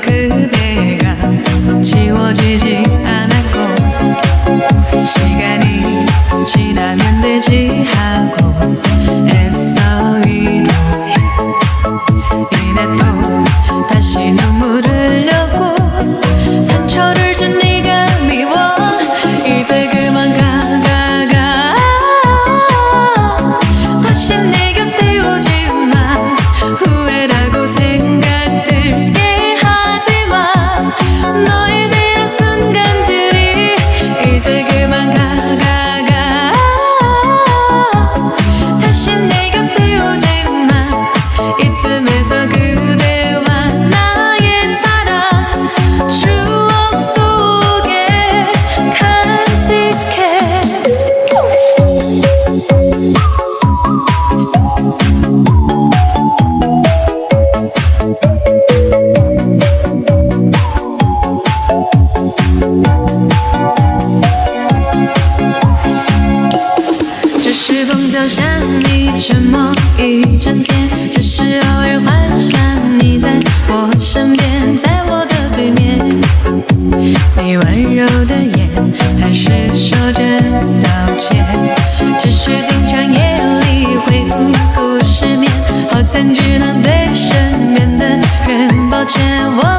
그대가 지워지지 않았 是碰巧想你沉默一整天，只是偶尔幻想你在我身边，在我的对面。你温柔的眼还是说着道歉，只是经常夜里会无故失眠，好像只能对身边的人抱歉，我，